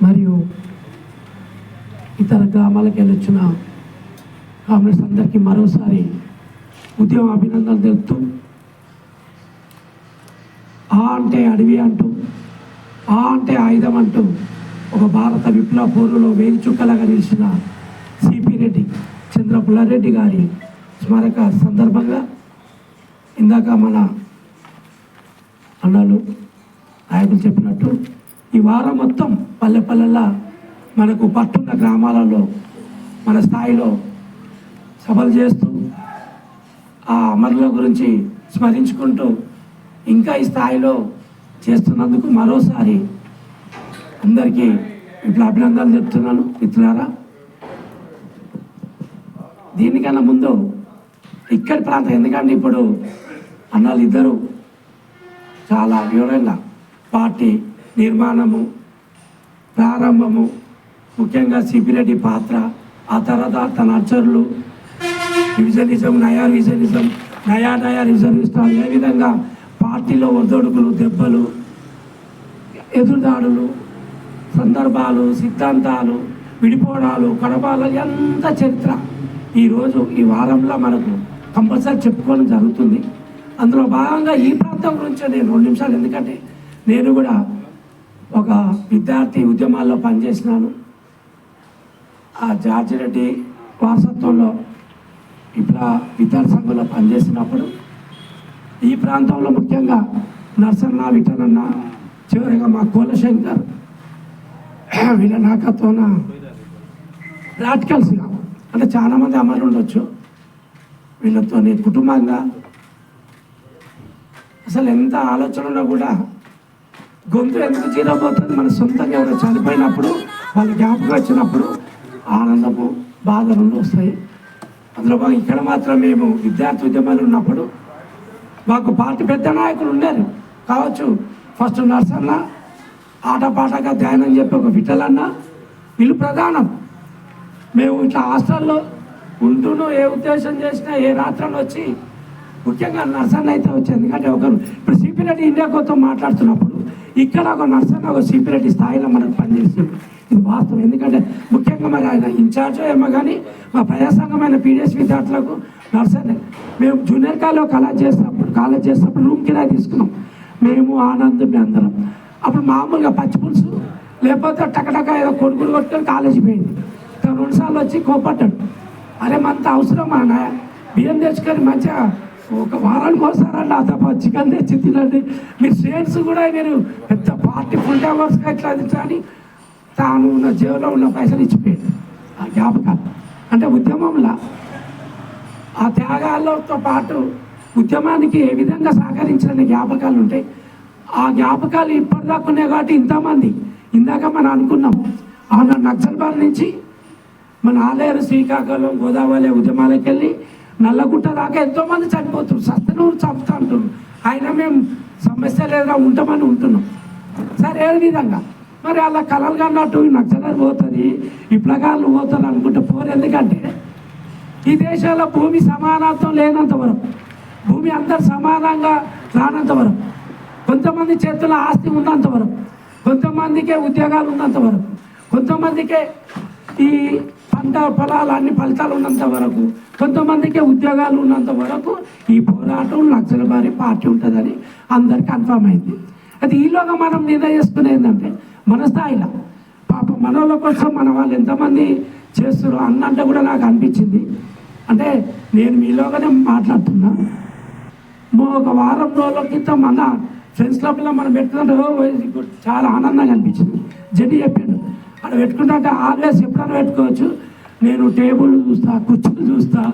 మరియు ఇతర గ్రామాలకు వెళ్ళొచ్చిన కామ్రేడ్స్ అందరికీ మరోసారి ఉద్యమ అభినందనలు తెలుపుతూ ఆ అంటే అడవి అంటూ ఆ అంటే ఆయుధం అంటూ ఒక భారత విప్లవ పోరులో వేలు చుక్కలాగా నిలిచిన సిపి రెడ్డి చంద్రపుల్లారెడ్డి గారి స్మారక సందర్భంగా ఇందాక మన అన్నలు నాయకులు చెప్పినట్టు ఈ వారం మొత్తం పల్లె పల్లెల్లో మనకు పట్టున్న గ్రామాలలో మన స్థాయిలో సభలు చేస్తూ ఆ అమరుల గురించి స్మరించుకుంటూ ఇంకా ఈ స్థాయిలో చేస్తున్నందుకు మరోసారి అందరికీ ఇట్లా అభినందనలు చెప్తున్నాను. మిత్రులారా దీనికన్నా ముందు ఇక్కడి ప్రాంతం ఎందుకంటే ఇప్పుడు అన్నాలు ఇద్దరు చాలా వివరంగా పార్టీ నిర్మాణము ప్రారంభము ముఖ్యంగా సిపిరెడ్డి పాత్ర ఆ తర్వాత తన అచ్చరులు రివిజనిజం నయా రివిజనిజం నయా నయా రిజర్విస్టాలు ఏ విధంగా పార్టీలో ఒద్దొడుకులు దెబ్బలు ఎదురుదాడులు సందర్భాలు సిద్ధాంతాలు విడిపోవడాలు కడపాలు ఎంత చరిత్ర. ఈరోజు ఈ వారంలో మనకు కంపల్సరీ చెప్పుకోవడం జరుగుతుంది. అందులో భాగంగా ఈ ప్రాంతం గురించి నేను రెండు నిమిషాలు ఎందుకంటే నేను కూడా ఒక విద్యార్థి ఉద్యమాల్లో పనిచేసినాను. ఆ జార్జి రెడ్డి వారసత్వంలో ఇట్లా విద్యార్థి సంఘంలో పనిచేసినప్పుడు ఈ ప్రాంతంలో ముఖ్యంగా నర్సన్న విఠలన్న చివరిగా మా కోలశంకర్ వీళ్ళ నాకతోన రాటికల్స్గా అంటే చాలామంది అమలు ఉండొచ్చు. వీళ్ళతో కుటుంబంగా. అసలు ఎంత ఆలోచన ఉన్నా కూడా గొంతు ఎందుకు చీరబోతుంది? మన సొంతంగా ఎవరో చనిపోయినప్పుడు వాళ్ళ జ్ఞాపకం వచ్చినప్పుడు ఆనందము బాధ రెండు వస్తాయి. అందులో భాగంగా ఇక్కడ మాత్రం మేము విద్యార్థి ఉద్యమాలు ఉన్నప్పుడు మాకు పార్టీ పెద్ద నాయకులు ఉన్నారు కావచ్చు ఫస్ట్ నర్సన్న ఆటపాటగా ధ్యానం చెప్పి ఒక విఠలన్న వీళ్ళు ప్రధానం. మేము ఇట్లా హాస్టల్లో ఉంటూనూ ఏ ఉద్దేశం చేసినా ఏ రాత్రలు వచ్చి ముఖ్యంగా నర్సన్న అయితే వచ్చింది ఎందుకంటే ఒకరు ఇప్పుడు సిపిరెడ్డి ఇండియా కోసం మాట్లాడుతున్నప్పుడు ఇక్కడ ఒక నర్సన్న ఒక సిపిరెడ్డి స్థాయిలో మనకు పనిచేస్తుంది ఇది వాస్తవం. ఎందుకంటే ముఖ్యంగా మరి ఆయన ఇన్ఛార్జ్ ఏమో కానీ మా ప్రజాసంఘమైన పీడిఎస్ విద్యార్థులకు నర్సన్న మేము జూనియర్ కాలేజ్ కాలేజ్ చేసినప్పుడు కాలేజ్ చేసినప్పుడు రూమ్ కిరాయి తీసుకున్నాం. మేము ఆనందం మీ అందరం. అప్పుడు మామూలుగా పచ్చి పులుసు లేకపోతే టకటక ఏదో కొడుకులు కొట్టుకొని కాలేజీ పోయింది. తను రెండుసార్లు వచ్చి కోపడ్డాడు. అరే మనతో అవసరమా అన్న బియ్యం తెచ్చుకొని మంచిగా ఒక వారానికి వస్తారండి ఆ చికెన్ తెచ్చి తినండి. మీరు స్టేట్స్ కూడా మీరు పెద్ద పార్టీ ఫుల్ టైమర్స్గా ఇట్లా అని తాను ఉన్న జేబులో ఉన్న పైసలు ఇచ్చిపోయాడు ఆ జ్ఞాపకాలు అంటే ఉద్యమంలో. ఆ త్యాగాలతో పాటు ఉద్యమానికి ఏ విధంగా సహకరించిన జ్ఞాపకాలు ఉంటాయి ఆ జ్ఞాపకాలు ఇప్పటిదాకా ఉన్నాయి కాబట్టి ఇంతమంది. ఇందాక మనం అనుకున్నాం. ఆ నక్సల్ బారి నుంచి మన ఆలయాలు శ్రీకాకుళం గోదావరి ఉద్యమాలకు వెళ్ళి నల్లగుట్ట దాకా ఎంతోమంది చనిపోతున్నారు సత్తనూరు చంపుతా అంటున్నారు అయినా మేము సమస్య లేదా ఉంటామని ఉంటున్నాం. సరే ఏ విధంగా? మరి అలా కలలు కన్నట్టు నక్సలర్ పోతుంది ఇప్పుడగాళ్ళు పోతారు అనుకుంటే పోరు ఎందుకంటే ఈ దేశంలో భూమి సమానత్వం లేనంత వరకు భూమి అందరు సమానంగా రానంత వరకు కొంతమంది చేతుల ఆస్తి ఉన్నంత వరకు కొంతమందికే ఉద్యోగాలు ఉన్నంత వరకు కొంతమందికే ఈ పంట పొలాలు అన్ని ఫలితాలు ఉన్నంత వరకు కొంతమందికి ఉద్యోగాలు ఉన్నంత వరకు ఈ పోరాటం లక్షల వారి పార్టీ ఉంటుందని అందరికి కన్ఫర్మ్ అయింది. అది ఈలోగా మనం నిర్ణయించుకునేది ఏంటంటే మన స్థాయిలో పాప మనోళ్ళ కోసం మన వాళ్ళు ఎంతమంది చేస్తారు అన్నంటే కూడా నాకు అనిపించింది. అంటే నేను మీలోగానే మాట్లాడుతున్నా. ఒక వారం రోజుల క్రితం మన ఫ్రెండ్స్ క్లబ్లో మనం పెట్టుకుంటే చాలా ఆనందంగా అనిపించింది. జడ్డి చెప్పాడు అక్కడ పెట్టుకుంటే ఆల్వేస్ ఎప్పుడైనా పెట్టుకోవచ్చు? నేను టేబుల్ చూస్తా కుర్చీలు చూస్తా.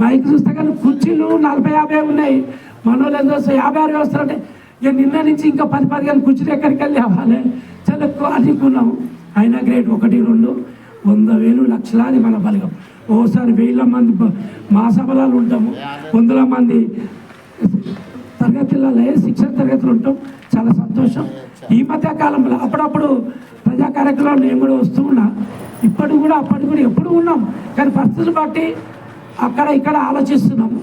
మైక్ చూస్తా కానీ కుర్చీలు నలభై యాభై ఉన్నాయి. మన వాళ్ళు ఎంత వస్తాయి యాభై ఆరు వస్తారంటే ఇక నిన్న నుంచి ఇంకా పది పదిహేను కుర్చీలు ఎక్కడికి వెళ్ళి అవ్వాలి? చాలా అనుకున్నాము అయినా గ్రేట్ ఒకటి రెండు వంద వేలు లక్షలాది మన బలగం. ఓసారి వేల మంది బ- మా ఉంటాము. వందల మంది తరగతులలో శిక్షణ తరగతులు ఉంటాం. చాలా సంతోషం. ఈ మధ్య కాలంలో అప్పుడప్పుడు ప్రజా కార్యక్రమాలు నేను కూడా వస్తూ ఉన్నా. ఇప్పటికి కూడా అప్పటికి కూడా ఎప్పుడు ఉన్నాం. కానీ పరిస్థితులు బట్టి అక్కడ ఇక్కడ ఆలోచిస్తున్నాము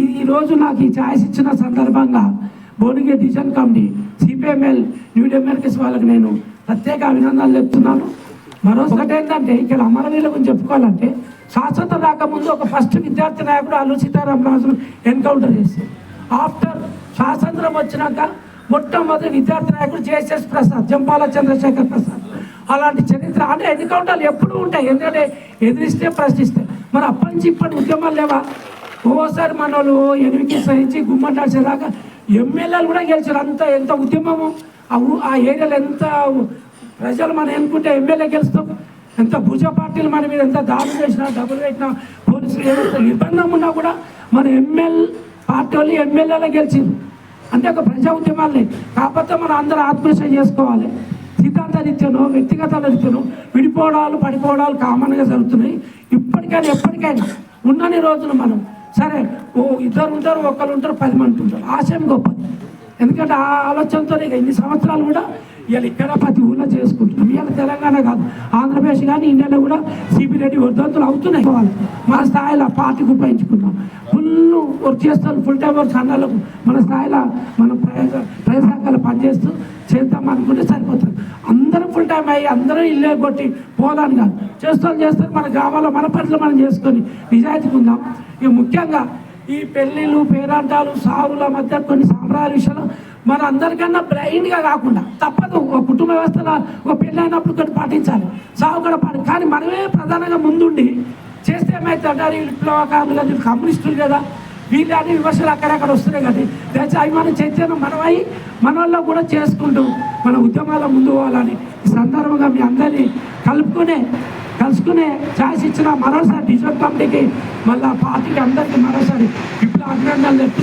ఈ నాకు ఈ ఛాయిస్ ఇచ్చిన సందర్భంగా Bhuvanagiri division committee CPML new democracy వాళ్ళకి నేను ప్రత్యేక అభినందనలు చెప్తున్నాను. మరోసారి ఏంటంటే ఇక్కడ అమరవీరుల గురించి చెప్పుకోవాలంటే స్వాతంత్రం రాకముందు ఒక ఫస్ట్ విద్యార్థి నాయకుడు అల్లు సీతారామరాజును ఎన్కౌంటర్ చేసి ఆఫ్టర్ స్వాతంత్రం వచ్చినాక మొట్టమొదటి విద్యార్థి నాయకుడు జేఎస్ఎస్ ప్రసాద్ జంపాల చంద్రశేఖర్ ప్రసాద్. అలాంటి చరిత్ర అంటే ఎన్కౌంటర్లు ఎప్పుడూ ఉంటాయి. ఎందుకంటే ఎదిరిస్తే ప్రశ్నిస్తే. మరి అప్పటి నుంచి ఇప్పటి ఉద్యమాలు లేవా? ఓసారి మన వాళ్ళు ఎనిమిది సహించి గుమ్మడి ఎమ్మెల్యేలు కూడా గెలిచారు. అంత ఎంత ఉద్యమము? ఆ ఆ ఏరియాలో ఎంత ప్రజలు మనం ఎన్నుకుంటే ఎమ్మెల్యే గెలుస్తాం? ఎంత భుజ పార్టీలు మన మీద ఎంత దాడులు చేసినా డబ్బులు పెట్టినా పోలీసులు ఎంత నిర్బంధం ఉన్నా కూడా మన ఎమ్మెల్యే పార్టీ వాళ్ళు ఎమ్మెల్యేలే గెలిచింది అంటే ఒక ప్రజా ఉద్యమాలే కాకపోతే మనం అందరూ ఆత్మహత్య చేసుకోవాలి. సిద్ధాంత రీత్యను వ్యక్తిగత రీత్యను విడిపోవడాలు పడిపోవడాలు కామన్గా జరుగుతున్నాయి. ఇప్పటికైనా ఎప్పటికైనా ఉన్నన్ని రోజులు మనం సరే ఓ ఇద్దరు ఉంటారు ఒకరు ఉంటారు పది మంది ఉంటారు. ఆశయం గొప్పది. ఎందుకంటే ఆ ఆలోచనతో ఇక ఇన్ని సంవత్సరాలు కూడా ఇవాళ ఇక్కడ ప్రతి ఊళ్ళో చేసుకుంటున్నాం. ఇవాళ తెలంగాణ కాదు ఆంధ్రప్రదేశ్ కానీ ఇండియాలో కూడా సిపి రెడ్డి వర్ధంతులు అవుతున్నాయి. వాళ్ళు మన స్థాయిలో పార్టీకి ఉపయోగించుకున్నాం ఫుల్ వర్క్ చేస్తారు ఫుల్ టైం వర్క్ అన్నాలకు మన స్థాయిలో మనం ప్రయోజ ప్రయోజకాలు పనిచేస్తూ చేద్దాం అనుకుంటే సరిపోతుంది. అందరూ ఫుల్ టైం అయ్యి అందరూ ఇల్లే కొట్టి పోదాను కాదు. చేస్తాను చేస్తారు మన గ్రామాల్లో మన పనులు మనం చేసుకొని నిజాయితీకుందాం ఇక ముఖ్యంగా ఈ పెళ్ళిళ్ళు పేరాంటాలు సావుల మధ్య కొన్ని సాంప్రదాయ విషయాలు మన అందరికన్నా బ్రైన్గా కాకుండా తప్పదు. ఒక కుటుంబ వ్యవస్థలో ఒక పెళ్ళి అయినప్పుడు కొన్ని పాటించాలి. సావు కూడా పాటి కానీ మనమే ప్రధానంగా ముందుండి చేస్తే ఏమైతే అంటారు ఈ విప్లవకారులు కదా కమ్యూనిస్టులు కదా వీళ్ళు అని విమర్శలు అక్కడక్కడ వస్తున్నాయి కదా. దయచేసి అవి మనం చైతన్యం మనమై మన వల్ల కూడా చేసుకుంటూ మన ఉద్యమాల ముందు పోవాలని ఈ సందర్భంగా మీ అందరినీ కలుపుకునే కలుసుకునే ఛాన్స్ ఇచ్చిన మరోసారి డిజిటల్ కమిటీకి మళ్ళీ పార్టీకి అందరికీ మరోసారి విప్లవ అభినందనలు చెప్తూ